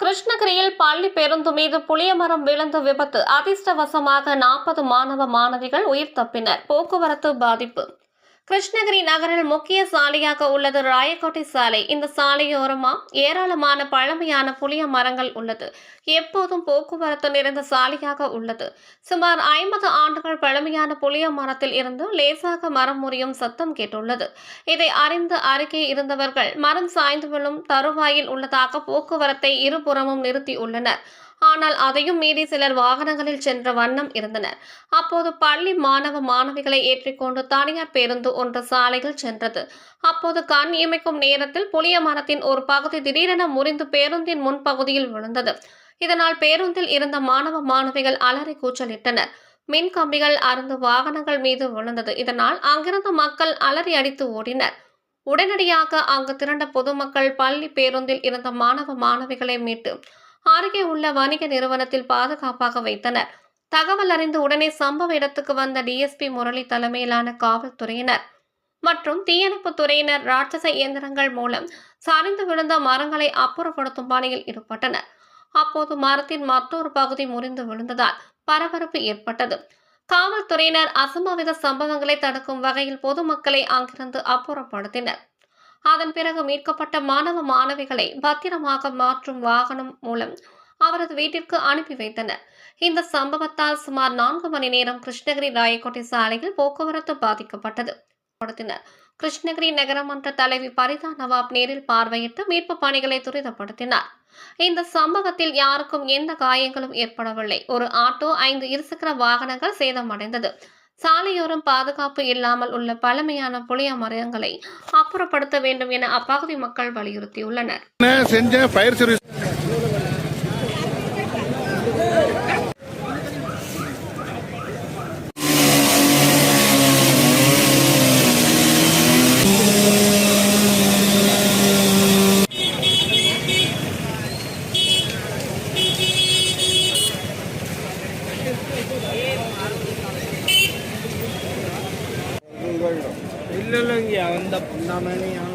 கிருஷ்ணகிரியில் பள்ளி பேருந்து மீது புளியமரம் விழுந்து விபத்து. அதிர்ஷ்டவசமாக நாற்பது மாணவ மாணவிகள் உயிர் தப்பினர். போக்குவரத்து பாதிப்பு. கிருஷ்ணகிரி நகரில் முக்கிய சாலையாக உள்ளது ராயக்கோட்டை சாலை. இந்த சாலையோரமா ஏராளமான பழமையான புளிய மரங்கள் உள்ளது. எப்போதும் போக்குவரத்து நிறைந்த சாலையாக உள்ளது. சுமார் ஐம்பது ஆண்டுகள் பழமையான புளிய மரத்தில் இருந்து லேசாக மரம் முறியும் சத்தம் கேட்டுள்ளது. இதை அறிந்து அருகே இருந்தவர்கள் மரம் சாய்ந்து விழும் தருவாயில் உள்ளதாக போக்குவரத்தை இருபுறமும் நிறுத்தியுள்ளனர். ஆனால் அதையும் மீறி சிலர் வாகனங்களில் சென்ற வண்ணம் இருந்தனர். அப்போது பள்ளி மாணவ மாணவிகளை ஏற்றிக்கொண்டு தனியார் பேருந்து ஒன்று சாலையில் சென்றது. அப்போது கண் இமைக்கும் நேரத்தில் புளிய மரத்தின் ஒரு பகுதி திடீரென முறிந்து பேருந்தின் முன்பகுதியில் விழுந்தது. இதனால் பேருந்தில் இருந்த மாணவ மாணவிகள் அலறி கூச்சலிட்டனர். மின் கம்பிகள் அருந்து வாகனங்கள் மீது விழுந்தது. இதனால் அங்கிருந்த மக்கள் அலறி அடித்து ஓடினர். உடனடியாக அங்கு திரண்ட பொதுமக்கள் பள்ளி பேருந்தில் இருந்த மாணவ மாணவிகளை மீட்டு அருகே உள்ள வணிக நிறுவனத்தில் பாதுகாப்பாக வைத்தனர். தகவல் அறிந்து உடனே சம்பவ இடத்துக்கு வந்த டிஎஸ்பி முரளி தலைமையிலான காவல்துறையினர் மற்றும் தீயணைப்பு துறையினர் ராட்சச இயந்திரங்கள் மூலம் சரிந்து விழுந்த மரங்களை அப்புறப்படுத்தும் பணியில் ஈடுபட்டனர். அப்போது மரத்தின் மற்றொரு பகுதி முறிந்து விழுந்ததால் பரபரப்பு ஏற்பட்டது. காவல்துறையினர் அசம்பாவித சம்பவங்களை தடுக்கும் வகையில் பொதுமக்களை அங்கிருந்து அப்புறப்படுத்தினர். அதன் பிறகு மீட்கப்பட்ட மாணவ மாணவிகளை பத்திரமாக மாற்றும் வாகனம் மூலம் அவரது வீட்டிற்கு அனுப்பி வைத்தனர். இந்த சம்பவத்தால் சுமார் நான்கு மணி நேரம் கிருஷ்ணகிரி ராயக்கோட்டை சாலையில் போக்குவரத்து பாதிக்கப்பட்டது. படுத்தினர். கிருஷ்ணகிரி நகரமன்ற தலைவி பரிதா நவாப் நேரில் பார்வையிட்டு மீட்பு பணிகளை துரிதப்படுத்தினார். இந்த சம்பவத்தில் யாருக்கும் எந்த காயங்களும் ஏற்படவில்லை. ஒரு ஆட்டோ ஐந்து இருசக்கர வாகனங்கள் சேதமடைந்தது. சாலையோரம் பாதுகாப்பு இல்லாமல் உள்ள பழமையான புளிய மரங்களை அப்புறப்படுத்த வேண்டும் என அப்பகுதி மக்கள் வலியுறுத்தியுள்ளனர். என்ன செஞ்சேன் ஃபயர் சர்வீஸ்